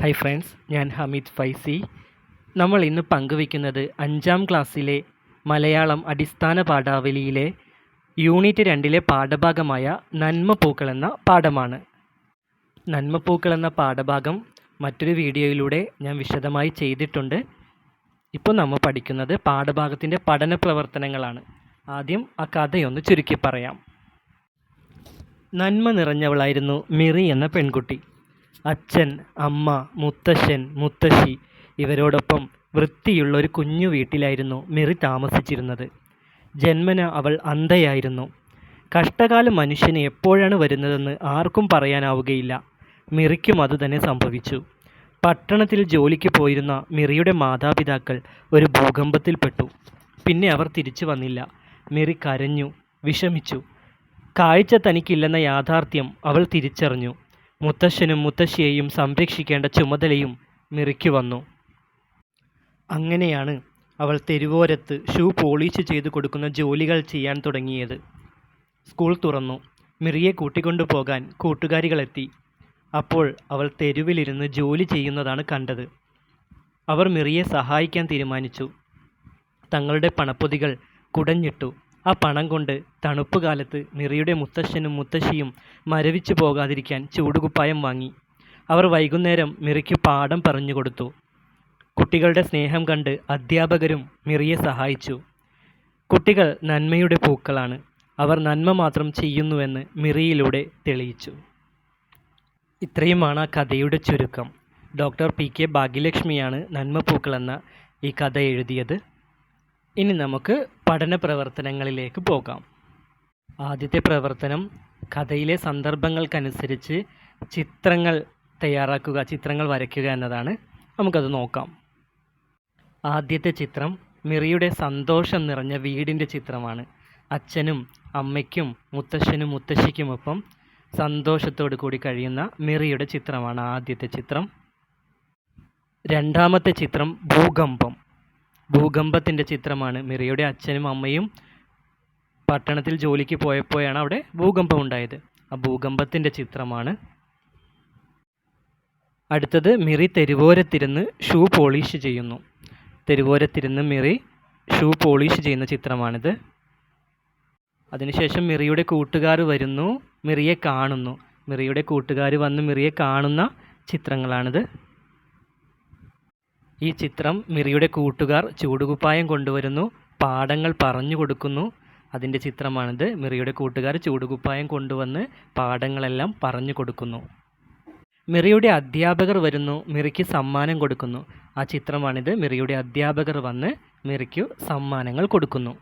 Hi friends ഞാൻ ഹമീദ് ഫൈസി. നമ്മൾ ഇന്ന് പങ്കുവയ്ക്കുന്നത് അഞ്ചാം ക്ലാസ്സിലെ മലയാളം അടിസ്ഥാന പാഠാവലിയിലെ യൂണിറ്റ് രണ്ടിലെ പാഠഭാഗമായ നന്മ പൂക്കൾ എന്ന പാഠമാണ്. നന്മ പൂക്കൾ എന്ന പാഠഭാഗം മറ്റൊരു വീഡിയോയിലൂടെ ഞാൻ വിശദമായി ചെയ്തിട്ടുണ്ട്. ഇപ്പോൾ നമ്മൾ പഠിക്കുന്നത് പാഠഭാഗത്തിന്റെ പഠന പ്രവർത്തനങ്ങളാണ്. ആദ്യം ആ കഥയൊന്ന് ചുരുക്കി പറയാം. നന്മ നിറഞ്ഞവളായിരുന്നു മിറി എന്ന പെൺകുട്ടി. അച്ഛൻ അമ്മ മുത്തശ്ശൻ മുത്തശ്ശി ഇവരോടൊപ്പം വൃത്തിയുള്ള ഒരു കുഞ്ഞു വീട്ടിലായിരുന്നു മിറി താമസിച്ചിരുന്നത്. ജന്മന അവൾ അന്ധയായിരുന്നു. കഷ്ടകാലം മനുഷ്യന് എപ്പോഴാണ് വരുന്നതെന്ന് ആർക്കും പറയാനാവുകയില്ല. മിറിക്കും അതുതന്നെ സംഭവിച്ചു. പട്ടണത്തിൽ ജോലിക്ക് പോയിരുന്ന മിറിയുടെ മാതാപിതാക്കൾ ഒരു ഭൂകമ്പത്തിൽപ്പെട്ടു പിന്നെ അവർ തിരിച്ചു വന്നില്ല. മിറി കരഞ്ഞു വിഷമിച്ചു. കാഴ്ച തനിക്കില്ലെന്ന യാഥാർത്ഥ്യം അവൾ തിരിച്ചറിഞ്ഞു. മുത്തശ്ശനും മുത്തശ്ശിയെയും സംരക്ഷിക്കേണ്ട ചുമതലയും മിറിക്ക് വന്നു. അങ്ങനെയാണ് അവൾ തെരുവോരത്ത് ഷൂ പോളിഷ് ചെയ്തു കൊടുക്കുന്ന ജോലികൾ ചെയ്യാൻ തുടങ്ങിയത്. സ്കൂൾ തുറന്നു. മിറിയെ കൂട്ടിക്കൊണ്ടു പോകാൻ കൂട്ടുകാരികളെത്തി. അപ്പോൾ അവൾ തെരുവിലിരുന്ന് ജോലി ചെയ്യുന്നതാണ് കണ്ടത്. അവർ മിറിയെ സഹായിക്കാൻ തീരുമാനിച്ചു. തങ്ങളുടെ പണപ്പൊതികൾ കുടഞ്ഞിട്ടു. ആ പണം കൊണ്ട് തണുപ്പ് കാലത്ത് മിറിയുടെ മുത്തശ്ശനും മുത്തശ്ശിയും മരവിച്ചു പോകാതിരിക്കാൻ ചൂടുകുപ്പായം വാങ്ങി. അവർ വൈകുന്നേരം മിറിക്ക് പാഠം പറഞ്ഞു കൊടുത്തു. കുട്ടികളുടെ സ്നേഹം കണ്ട് അധ്യാപകരും മിറിയെ സഹായിച്ചു. കുട്ടികൾ നന്മയുടെ പൂക്കളാണ്. അവർ നന്മ മാത്രം ചെയ്യുന്നുവെന്ന് മിറിയിലൂടെ തെളിയിച്ചു. ഇത്രയുമാണ് ആ കഥയുടെ ചുരുക്കം. ഡോക്ടർ പി കെ ഭാഗ്യലക്ഷ്മിയാണ് നന്മ പൂക്കളെന്ന ഈ കഥ എഴുതിയത്. ഇനി നമുക്ക് പഠന പ്രവർത്തനങ്ങളിലേക്ക് പോകാം. ആദ്യത്തെ പ്രവർത്തനം കഥയിലെ സന്ദർഭങ്ങൾക്കനുസരിച്ച് ചിത്രങ്ങൾ തയ്യാറാക്കുക ചിത്രങ്ങൾ വരയ്ക്കുക എന്നതാണ്. നമുക്കത് നോക്കാം. ആദ്യത്തെ ചിത്രം മിറിയുടെ സന്തോഷം നിറഞ്ഞ വീടിന്റെ ചിത്രമാണ്. അച്ഛനും അമ്മയ്ക്കും മുത്തശ്ശനും മുത്തശ്ശിക്കുമൊപ്പം സന്തോഷത്തോടു കൂടി കഴിയുന്ന മിറിയുടെ ചിത്രമാണ് ആദ്യത്തെ ചിത്രം. രണ്ടാമത്തെ ചിത്രം ഭൂകമ്പം. ഭൂകമ്പത്തിന്റെ ചിത്രമാണ്. മിറിയുടെ അച്ഛനും അമ്മയും പട്ടണത്തിൽ ജോലിക്ക് പോയപ്പോഴാണ് അവിടെ ഭൂകമ്പം ഉണ്ടായത്. ആ ഭൂകമ്പത്തിന്റെ ചിത്രമാണ്. അടുത്തത് മിറി തെരുവോരത്തിരുന്ന് ഷൂ പോളിഷ് ചെയ്യുന്നു. തെരുവോരത്തിരുന്ന് മിറി ഷൂ പോളിഷ് ചെയ്യുന്ന ചിത്രമാണിത്. അതിനുശേഷം മിറിയുടെ കൂട്ടുകാർ വരുന്നു മിറിയെ കാണുന്നു. മിറിയുടെ കൂട്ടുകാർ വന്ന് മിറിയെ കാണുന്ന ചിത്രങ്ങളാണിത്. ഈ ചിത്രം മിറിയുടെ കൂട്ടുകാർ ചൂടുകുപ്പായം കൊണ്ടുവരുന്നു പാഠങ്ങൾ പറഞ്ഞു കൊടുക്കുന്നു. അതിന്റെ ചിത്രമാണിത്. മിറിയുടെ കൂട്ടുകാർ ചൂടുകുപ്പായം കൊണ്ടുവന്ന് പാഠങ്ങളെല്ലാം പറഞ്ഞു കൊടുക്കുന്നു. മിറിയുടെ അധ്യാപകർ വരുന്നു മിറിക്ക് സമ്മാനം കൊടുക്കുന്നു. ആ ചിത്രമാണിത്. മിറിയുടെ അധ്യാപകർ വന്ന് മിറിക്കു സമ്മാനങ്ങൾ കൊടുക്കുന്നു.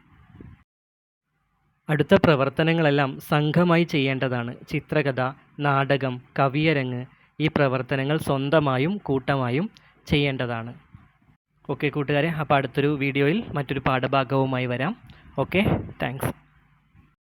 അടുത്ത പ്രവർത്തനങ്ങളെല്ലാം സംഘമായി ചെയ്യേണ്ടതാണ്. ചിത്രകഥ നാടകം കവിയരങ്ങ് ഈ പ്രവർത്തനങ്ങൾ സ്വന്തമായും കൂട്ടമായും ചെയ്യേണ്ടതാണ്. ഓക്കെ കൂട്ടുകാരെ അപ്പോൾ അടുത്തൊരു വീഡിയോയിൽ മറ്റൊരു പാഠഭാഗവുമായി വരാം. Okay thanks